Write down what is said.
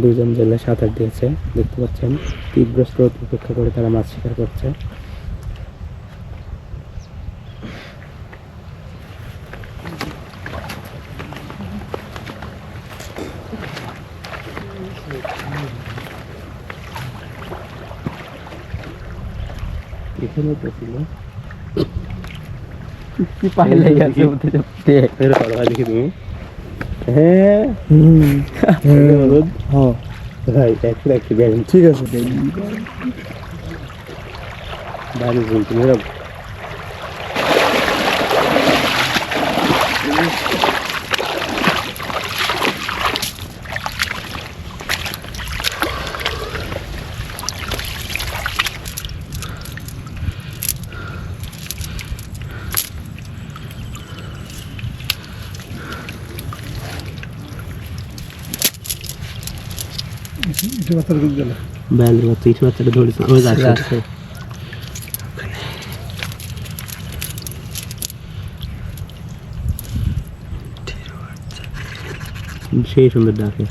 দুজন জেলে সাঁতার দিয়েছে দেখতে পাচ্ছেন তীব্র স্রোত উপেক্ষা করে তারা মাছ শিকার করছে। এখানে তো ছিল। কি পাইলে গেছে ওতে দেখতে এর পড়া দেখি তুমি। হ্যাঁ। হুম হ্যাঁ। ভাই একটু একটু ব্যাগ ঠিক আছে বাড়ি বলছি ব্যালের বাচ্চা ইসু বাচ্চাটা ধরেছে ওই সেই সুন্দর ডাকে